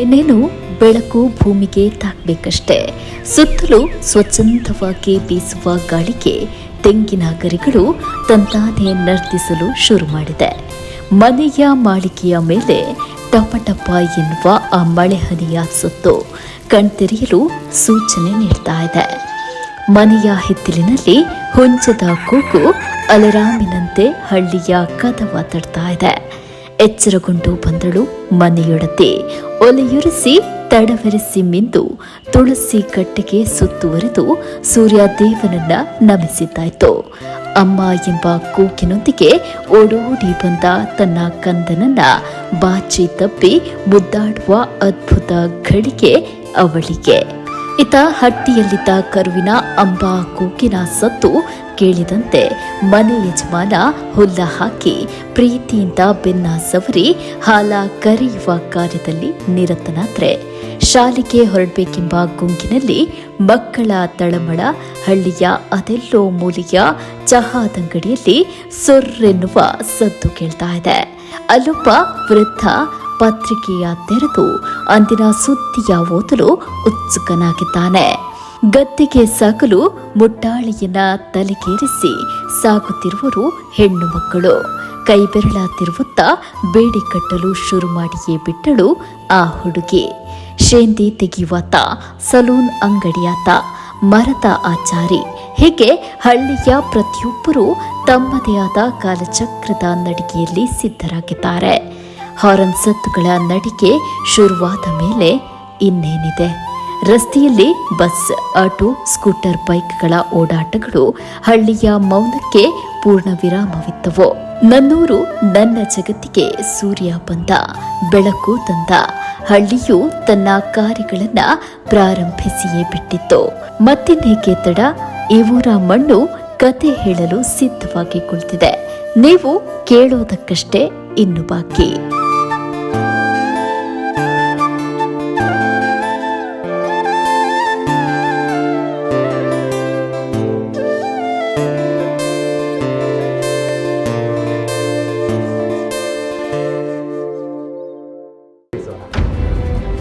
ಇನ್ನೇನು ಬೆಳಕು ಭೂಮಿಗೆ ತಾಕ್ಬೇಕಷ್ಟೇ. ಸುತ್ತಲೂ ಸ್ವಚ್ಛಂದವಾಗಿ ಬೀಸುವ ಗಾಳಿಗೆ ತೆಂಗಿನ ಗರಿಗಳು ತಂತಾನೆ ನರ್ತಿಸಲು ಶುರು ಮಾಡಿದೆ. ಮನೆಯ ಮಾಳಿಗೆಯ ಮೇಲೆ ಟಪ ಟಪ ಎನ್ನುವ ಆ ಮಳೆ ಹನಿಯ ಸುತ್ತು ಕಣ್ತೆರೆಯಲು ಸೂಚನೆ ನೀಡ್ತಾ ಇದೆ. ಮನೆಯ ಹಿತ್ತಲಿನಲ್ಲಿ ಹೊಂಚದ ಕೂಗು ಅಲರಾಮಿನಂತೆ ಹಳ್ಳಿಯ ಕದವ ತಡ್ತಾ ಇದೆ. ಎಚ್ಚರಗೊಂಡು ಬಂದಳು ಮನೆಯೊಡತೆ ಒಲೆಯುರಿಸಿ ತಡವರಿಸಿ ಮಿಂದು ತುಳಸಿ ಕಟ್ಟಿಗೆ ಸುತ್ತುವರೆದು ಸೂರ್ಯ ದೇವನನ್ನ ನಮಿಸಿದ್ದಾಯ್ತು. ಅಮ್ಮ ಎಂಬ ಕೂಗಿನೊಂದಿಗೆ ಓಡೋಡಿ ಬಂದ ತನ್ನ ಕಂದನನ್ನ ಬಾಚಿ ತಪ್ಪಿ ಮುದ್ದಾಡುವ ಅದ್ಭುತ ಘಳಿಗೆ ಅವಳಿಗೆ. ಇತ ಹಟ್ಟಿಯಲ್ಲಿದ್ದ ಕರುವಿನ ಅಂಬಾ ಕೂಗಿನ ಸತ್ತು ಕೇಳಿದಂತೆ ಮನೆ ಯಜಮಾನ ಹುಲ್ಲ ಹಾಕಿ ಪ್ರೀತಿಯಿಂದ ಬೆನ್ನ ಸವರಿ ಹಾಲ ಕರೆಯುವ ಕಾರ್ಯದಲ್ಲಿ ನಿರತನಾದ್ರೆ ಶಾಲೆಗೆ ಹೊರಡಬೇಕೆಂಬ ಗುಂಗಿನಲ್ಲಿ ಮಕ್ಕಳ ತಳಮಳ, ಹಳ್ಳಿಯ ಅದೆಲ್ಲೋ ಮೂಲೆಯ ಚಹಾದಂಗಡಿಯಲ್ಲಿ ಸೊರ್ರೆನ್ನುವ ಸದ್ದು ಕೇಳ್ತಾ ಇದೆ. ಅಲ್ಲೊಬ್ಬ ವೃದ್ಧ ಪತ್ರಿಕೆಯ ತೆರೆದು ಅಂದಿನ ಸುದ್ದಿಯ ಓದಲು ಉತ್ಸುಕನಾಗಿದ್ದಾನೆ. ಗದ್ದೆಗೆ ಸಾಕಲು ಮುಟ್ಟಾಳಿಯನ್ನ ತಲೆಗೇರಿಸಿ ಸಾಗುತ್ತಿರುವರು ಹೆಣ್ಣು ಮಕ್ಕಳು. ಕೈಬೆರಳ ತಿರುವುತ್ತಾ ಬೇಡಿ ಕಟ್ಟಲು ಶುರು ಮಾಡಿಯೇ ಬಿಟ್ಟಳು ಆ ಹುಡುಗಿ. ಶೇಂದಿ ತೆಗೆಯುವಾತ ಸಲೂನ್ ಅಂಗಡಿಯಾತ, ಮರದ ಆಚಾರಿ. ಹೀಗೆ ಹಳ್ಳಿಯ ಪ್ರತಿಯೊಬ್ಬರೂ ತಮ್ಮದೇ ಆದ ಕಾಲಚಕ್ರದ ನಡಿಗೆಯಲ್ಲಿ ಸಿದ್ಧರಾಗಿದ್ದಾರೆ. ಹಾರನ್ ಸತ್ತುಗಳ ನಡಿಗೆ ಶುರುವಾದ ಮೇಲೆ ಇನ್ನೇನಿದೆ? ರಸ್ತೆಯಲ್ಲಿ ಬಸ್, ಆಟೋ, ಸ್ಕೂಟರ್ ಬೈಕ್ಗಳ ಓಡಾಟಗಳು ಹಳ್ಳಿಯ ಮೌನಕ್ಕೆ ಪೂರ್ಣ ವಿರಾಮವಿತ್ತವು ನನ್ನೂರು ನನ್ನ ಜಗತ್ತಿಗೆ ಸೂರ್ಯ ಬಂದ, ಬೆಳಕು ತಂದ. ಹಳ್ಳಿಯು ತನ್ನ ಕಾರ್ಯಗಳನ್ನ ಪ್ರಾರಂಭಿಸಿಯೇ ಬಿಟ್ಟಿತ್ತು. ಮತ್ತಿನ್ನೇಕೆ ತಡ? ಈ ಊರ ಮಣ್ಣು ಕತೆ ಹೇಳಲು ಸಿದ್ಧವಾಗಿ ಕುಳಿತಿದೆ. ನೀವು ಕೇಳೋದಕ್ಕಷ್ಟೇ ಇನ್ನು ಬಾಕಿ.